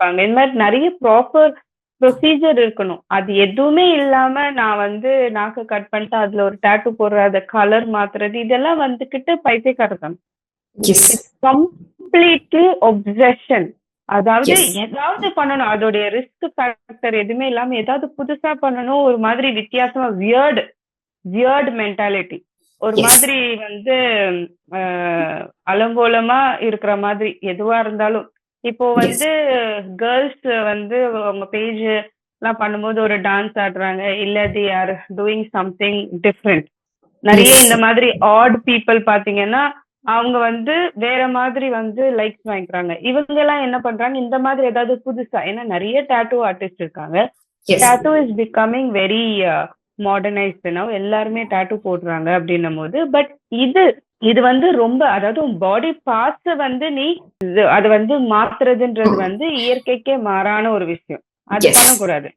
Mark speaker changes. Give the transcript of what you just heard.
Speaker 1: இருப்பாங்க இந்த மாதிரி நிறைய ப்ராப்பர் ப்ரொசீஜர் இருக்கணும். அது எதுவுமே இல்லாம நான் வந்து நாக்கு கட் பண்ணிட்டு அதுல ஒரு டேட்டு போடுற அத கலர் மாத்துறது இதெல்லாம் வந்துகிட்டு பைத்தியக்காரத்தனம்.
Speaker 2: எஸ்
Speaker 1: கம்ப்ளீட்லி ஒப்சஷன் அதாவது. ஏதாவது பண்ணணும். அதோடைய ரிஸ்க் ஃபேக்டர் எதுவுமே இல்லாம ஏதாவது புதுசா பண்ணணும். ஒரு மாதிரி வித்தியாசமா வியர்டு வியர்டு மென்டாலிட்டி ஒரு. மாதிரி வந்து அலங்கோலமா இருக்கிற மாதிரி எதுவா இருந்தாலும் இப்போ வந்து கேர்ள்ஸ் வந்து அவங்க பேஜ் எல்லாம் பண்ணும்போது ஒரு டான்ஸ் ஆடுறாங்க. இல்ல they are doing something different நிறைய. இந்த மாதிரி ஆட் பீப்புள் பாத்தீங்கன்னா அவங்க வந்து வேற மாதிரி வந்து லைக்ஸ் வாங்கிக்கிறாங்க. இவங்க எல்லாம் என்ன பண்றாங்க? இந்த மாதிரி ஏதாவது புதுசா ஏன்னா நிறைய டாட்டூ ஆர்டிஸ்ட் இருக்காங்க. Tattoo is becoming very modernised now எல்லாருமே டாட்டூ போடுறாங்க அப்படின்னும் போது பட் இது இது வந்து ரொம்ப அதாவது பாடி பார்ட்ஸ் வந்து நீ அது வந்து மாத்துறதுன்றது வந்து இயற்கைக்கே மாறான ஒரு விஷயம் அது. பண்ணக்கூடாது